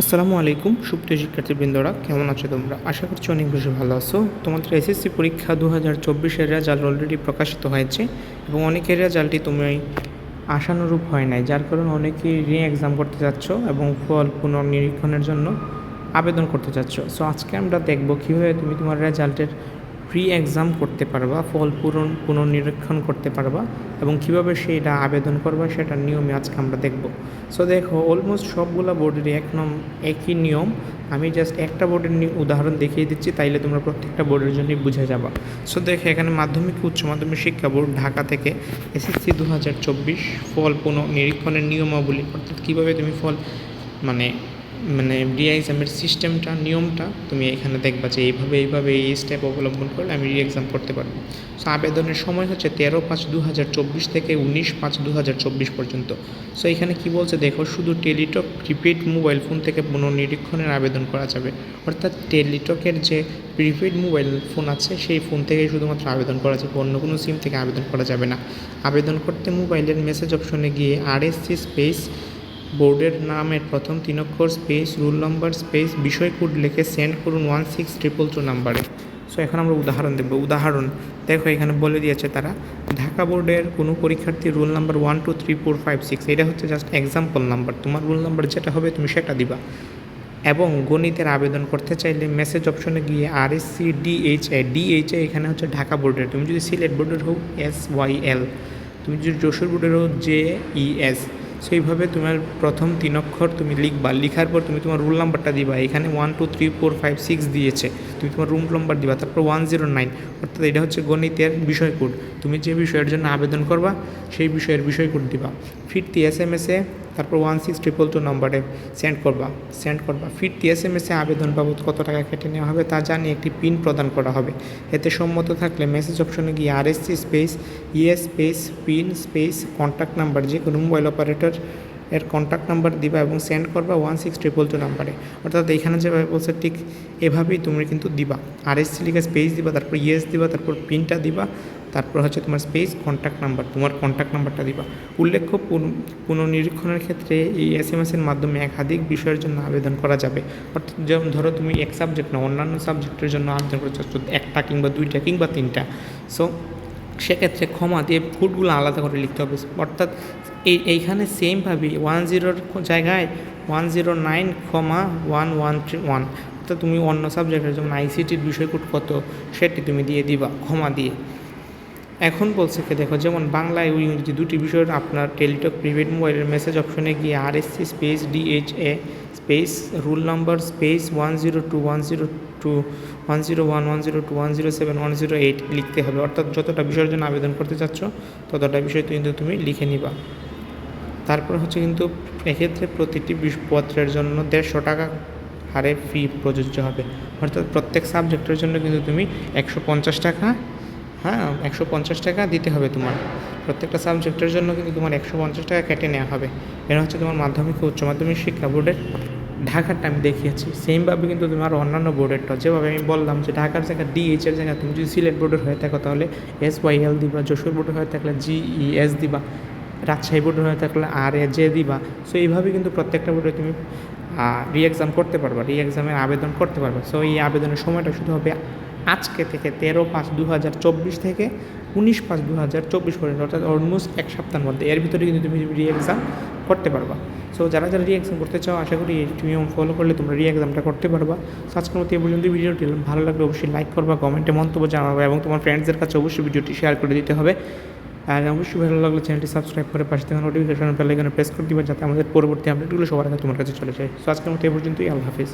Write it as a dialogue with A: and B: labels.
A: আসসালামু আলাইকুম, সুপ্রিয় শিক্ষার্থীবৃন্দরা, কেমন আছো তোমরা? আশা করছি অনেক বেশি ভালো আছো। তোমাদের এসএসসি পরীক্ষা দু হাজার চব্বিশের রেজাল্ট অলরেডি প্রকাশিত হয়েছে এবং অনেকের রেজাল্টই তুমি আশানুরূপ হয় নাই, যার কারণে অনেকেই রি এক্সাম করতে যাচ্ছ এবং ফল পুনর্নিরীক্ষণের জন্য আবেদন করতে যাচ্ছ। সো আজকে আমরা দেখব কীভাবে তুমি তোমার রেজাল্টের প্রি এক্সাম করতে পারবা, ফল পূরণ, পুনর্নিরীক্ষণ করতে পারবা এবং কীভাবে সেইটা আবেদন করবা সেটার নিয়মে আজকে আমরা দেখব। সো দেখো অলমোস্ট সবগুলো বোর্ডেরই এক নম, একই নিয়ম। আমি জাস্ট একটা বোর্ডের উদাহরণ দেখিয়ে দিচ্ছি, তাইলে তোমরা প্রত্যেকটা বোর্ডের জন্যই বুঝে যাবা। সো দেখো, এখানে মাধ্যমিক, উচ্চ মাধ্যমিক শিক্ষা বোর্ড ঢাকা থেকে এসএসসি দু হাজার চব্বিশ, ফল পুনর্নিরীক্ষণের নিয়মাবলী, অর্থাৎ কীভাবে তুমি ফল মানে মানে রি এক্সামের সিস্টেমটা নিয়মটা তুমি এখানে দেখবা যে এইভাবে এইভাবে এই স্টেপ অবলম্বন করলে আমি রি এক্সাম করতে পারব। সো আবেদনের সময় হচ্ছে তেরো পাঁচ দু হাজার চব্বিশ থেকে উনিশ পাঁচ দু হাজার চব্বিশ পর্যন্ত। সো এখানে কি বলছে দেখো, শুধু টেলিটক প্রিপেড মোবাইল ফোন থেকে পুনর্নিরীক্ষণের আবেদন করা যাবে। অর্থাৎ টেলিটকের যে প্রিপেড মোবাইল ফোন আছে, সেই ফোন থেকেই শুধুমাত্র আবেদন করা যাবে, অন্য কোনো সিম থেকে আবেদন করা যাবে না। আবেদন করতে মোবাইলের মেসেজ অপশনে গিয়ে আরএসসি স্পেস বোর্ডের নামের প্রথম তিন অক্ষর স্পেস, রুল নম্বর স্পেস বিষয় কোড লিখে সেন্ড করুন ওয়ান সিক্স ট্রিপল টু নাম্বারে। সো, এখন আমরা উদাহরণ দেব উদাহরণ, দেখো এখানে বলে দিয়েছে তারা, ঢাকা বোর্ডের কোনো পরীক্ষার্থী roll number one, two, three, four, five, six, এটা হচ্ছে জাস্ট এক্সাম্পল নাম্বার। তোমার রুল নাম্বার যেটা হবে তুমি সেটা দিবা। এবং গণিতের আবেদন করতে চাইলে মেসেজ অপশনে গিয়ে R, S, C DHA DHA এখানে হচ্ছে ঢাকা বোর্ডের। তুমি যদি সিলেট বোর্ডের হোক এস, ওয়াই, এল। তুমি যদি যশোর বোর্ডের হোক জে, ই, এস। সো এইভাবে তোমার প্রথম তিন অক্ষর তুমি লিখবা লিখার পর তুমি তোমার রুল নাম্বারটা দিবা। এখানে one two three four five six দিয়েছে। তুমি তোমার রুম নাম্বার দিবা, তারপর ওয়ান জিরো নাইন অর্থাৎ এটা হচ্ছে গণিতের বিষয় কোড তুমি যে বিষয়ের জন্য আবেদন করবা, সেই বিষয়ের বিষয় কোড দিবা। ফিরতি এস এম এসে তারপর ওয়ান সিক্স ট্রিপল টু নম্বরে সেন্ড করবা। সেন্ড করবা। ফিরতি এস এম এসে আবেদন বাবদ কত টাকা কেটে নেওয়া হবে তা জানিয়ে একটি পিন প্রদান করা হবে। এতে সম্মত থাকলে মেসেজ অপশনে গিয়ে R S space ES space PIN space contact number যে কোনো মোবাইল অপারেটর এর কন্ট্যাক্ট নাম্বার দিবা এবং সেন্ড করবা ওয়ান সিক্স ট্রিপল টু নাম্বারে অর্থাৎ এখানে যেভাবে বলছে ঠিক এভাবেই তুমি কিন্তু দিবা। আর এস লিখে স্পেস দিবা, তারপর ইএস দিবা, তারপর পিনটা দিবা। তারপর হচ্ছে তোমার স্পেস কন্ট্যাক্ট নাম্বার তোমার কন্ট্যাক্ট নাম্বারটা দিবা। উল্লেখ্য পুন- পুনর্নিরীক্ষণের ক্ষেত্রে এই এস এম এসের মাধ্যমে একাধিক বিষয়ের জন্য আবেদন করা যাবে। অর্থাৎ যেমন ধরো তুমি এক সাবজেক্ট না, অন্যান্য সাবজেক্টের জন্য আবেদন করতে চাচ্ছ একটা কিংবা দুইটা কিংবা তিনটা। সো সেক্ষেত্রে ক্ষমা দিয়ে ফুটগুলো আলাদা করে লিখতে হবে। অর্থাৎ এই, এইখানে সেমভাবে ওয়ান জিরোর জায়গায় ওয়ান জিরো নাইন ক্ষমা ওয়ান ওয়ান থ্রি ওয়ান অর্থাৎ তুমি অন্য সাবজেক্টের যেমন আইসিটির বিষয় কোড কত, সেটি তুমি দিয়ে দিবা, ক্ষমা দিয়ে। এখন বলছে কি, দেখো, যেমন বাংলায় ও ইংরেজি দুটি বিষয়ের আপনার টেলিটক, প্রিপেড মোবাইলের মেসেজ অপশনে গিয়ে R S C space DHA space roll number space one zero two one zero two one zero one one zero two one zero seven one zero eight লিখতে হবে। অর্থাৎ যতটা বিষয়ের জন্য আবেদন করতে চাচ্ছ, ততটা বিষয় কিন্তু তুমি লিখে নিবা। তারপর হচ্ছে কিন্তু এক্ষেত্রে প্রতিটি পত্রের জন্য দেড়শো টাকা হারে ফি প্রযোজ্য হবে। অর্থাৎ প্রত্যেক সাবজেক্টের জন্য কিন্তু তুমি একশো পঞ্চাশ টাকা হ্যাঁ একশো পঞ্চাশ টাকা দিতে হবে তোমার। প্রত্যেকটা সাবজেক্টের জন্য কিন্তু তোমার একশো পঞ্চাশ টাকা কেটে নেওয়া হবে। এটা হচ্ছে তোমার মাধ্যমিক ও উচ্চ মাধ্যমিক শিক্ষা বোর্ডের ঢাকারটা আমি দেখিয়েছি। সেমভাবে কিন্তু তোমার অন্যান্য বোর্ডেরটা যেভাবে আমি বললাম যে ঢাকার জায়গায় ডিএইচ এর জায়গায় তুমি যদি সিলেট বোর্ডের হয়ে থাকো তাহলে এস ওয়াই এল দিবা, যশোর বোর্ডের হয়ে থাকলে জিই এস দিবা, রাজশাহী বোর্ডের হয়ে থাকলে আর এ জে দিবা। সো এইভাবে কিন্তু প্রত্যেকটা বোর্ডে তুমি রি এক্সাম করতে পারবা রি এক্সামের আবেদন করতে পারবা। সো এই আবেদনের সময়টা শুধু হবে আজকে থেকে তেরো পাঁচ দু হাজার চব্বিশ থেকে উনিশ পাঁচ দু হাজার চব্বিশ পর্যন্ত, অর্থাৎ অলমোস্ট এক সপ্তাহের মধ্যে। এর ভিতরে কিন্তু তুমি রি এক্সাম করতে পারবা। সো যারা যারা রি এক্সাম করতে চাও, আশা করি এই ফলো করলে তোমরা রি এক্সামটা করতে পারবা। আজকের মতো এই পর্যন্ত ভিডিওটি ভালো লাগলে অবশ্যই লাইক করবা কমেন্টে মন্তব্য জানাবে এবং তোমার ফ্রেন্ডসদের কাছে অবশ্যই ভিডিওটি শেয়ার করে দিতে হবে। আর অবশ্যই ভালো লাগলে চ্যানেলটি সাবস্ক্রাইব করে পাশে থাকা নোটিফিকেশন বেল আইকনে প্রেস করে দিবা, যাতে আমাদের পরবর্তী আপডেটগুলো সবার আগে তোমার কাছে চলে যায়। সো আজকের মতো এই পর্যন্তই, আল্লাহ হাফিজ।